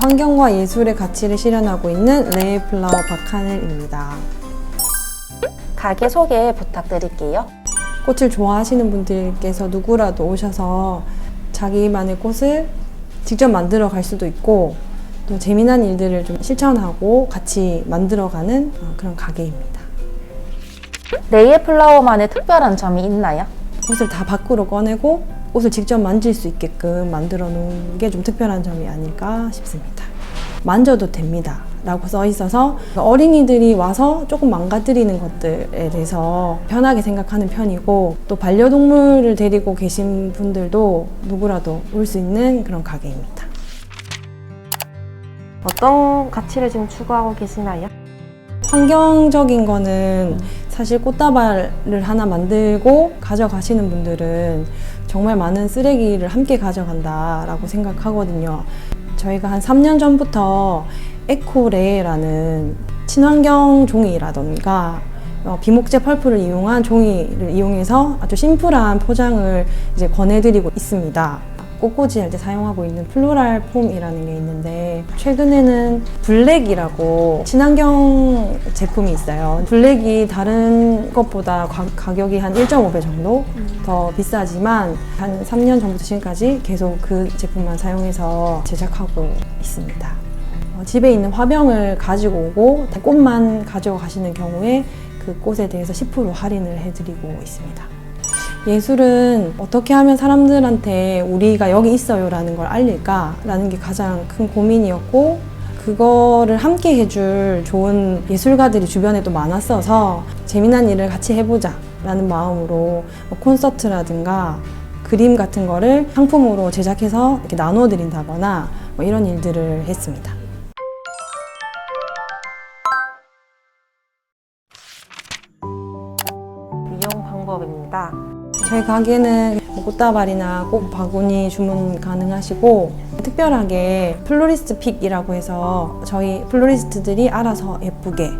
환경과 예술의 가치를 실현하고 있는 레이플라워 박하늘입니다. 가게 소개 부탁드릴게요. 꽃을 좋아하시는 분들께서 누구라도 오셔서 자기만의 꽃을 직접 만들어 갈 수도 있고 또 재미난 일들을 좀 실천하고 같이 만들어가는 어, 그런 가게입니다. 레이의 플라워만의 특별한 점이 있나요? 꽃을 다 밖으로 꺼내고 꽃을 직접 만질 수 있게끔 만들어 놓은 게 좀 특별한 점이 아닐까 싶습니다. 만져도 됩니다. 라고 써 있어서 어린이들이 와서 조금 망가뜨리는 것들에 대해서 편하게 생각하는 편이고 또 반려동물을 데리고 계신 분들도 누구라도 올 수 있는 그런 가게입니다. 어떤 가치를 지금 추구하고 계시나요? 환경적인 거는 사실 꽃다발을 하나 만들고 가져가시는 분들은 정말 많은 쓰레기를 함께 가져간다라고 생각하거든요. 저희가 한 3년 전부터 에코레라는 친환경 종이라던가 어, 비목재 펄프를 이용한 종이를 이용해서 아주 심플한 포장을 이제 권해드리고 있습니다. 꽃꽂이 할 때 사용하고 있는 플로랄 폼이라는 게 있는데 최근에는 블랙이라고 친환경 제품이 있어요. 블랙이 다른 것보다 가, 가격이 한 1.5배 정도 더 비싸지만 한 3년 전부터 지금까지 계속 그 제품만 사용해서 제작하고 있습니다. 어, 집에 있는 화병을 가지고 오고 꽃만 가져가시는 경우에 그 꽃에 대해서 10% 할인을 해드리고 있습니다. 예술은 어떻게 하면 사람들한테 우리가 여기 있어요라는 걸 알릴까라는 게 가장 큰 고민이었고 그거를 함께 해줄 좋은 예술가들이 주변에 또 많았어서 재미난 일을 같이 해보자 라는 마음으로 뭐 콘서트라든가 그림 같은 거를 상품으로 제작해서 이렇게 나눠 드린다거나 뭐 이런 일들을 했습니다. 이용 방법입니다. 저희 가게는 뭐 꽃다발이나 꽃 바구니 주문 가능하시고 특별하게 플로리스트 픽이라고 해서 저희 플로리스트들이 알아서 예쁘게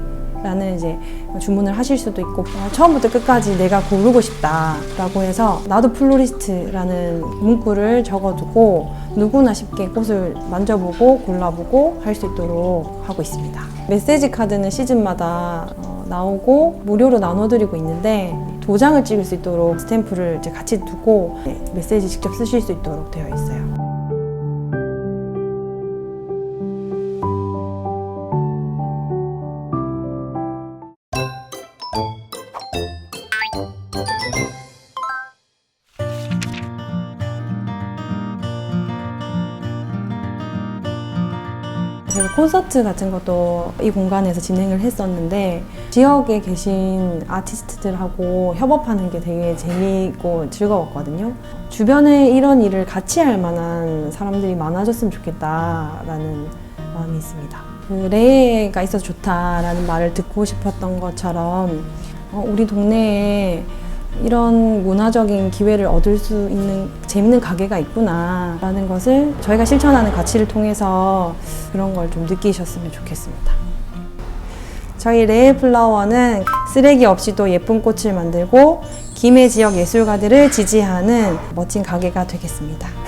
라는 이제 주문을 하실 수도 있고 어, 처음부터 끝까지 내가 고르고 싶다라고 해서 나도 플로리스트라는 문구를 적어두고 누구나 쉽게 꽃을 만져보고 골라보고 할 수 있도록 하고 있습니다. 메시지 카드는 시즌마다 어, 나오고 무료로 나눠드리고 있는데 도장을 찍을 수 있도록 스탬프를 이제 같이 두고 네, 메시지 직접 쓰실 수 있도록 되어 있어요. 제가 콘서트 같은 것도 이 공간에서 진행을 했었는데 지역에 계신 아티스트들하고 협업하는 게 되게 재미있고 즐거웠거든요. 주변에 이런 일을 같이 할 만한 사람들이 많아졌으면 좋겠다라는 마음이 있습니다. 그 레이가 있어서 좋다라는 말을 듣고 싶었던 것처럼 어, 우리 동네에 이런 문화적인 기회를 얻을 수 있는 재밌는 가게가 있구나라는 것을 저희가 실천하는 가치를 통해서 그런 걸 좀 느끼셨으면 좋겠습니다. 저희 레일 플라워는 쓰레기 없이도 예쁜 꽃을 만들고 김해 지역 예술가들을 지지하는 멋진 가게가 되겠습니다.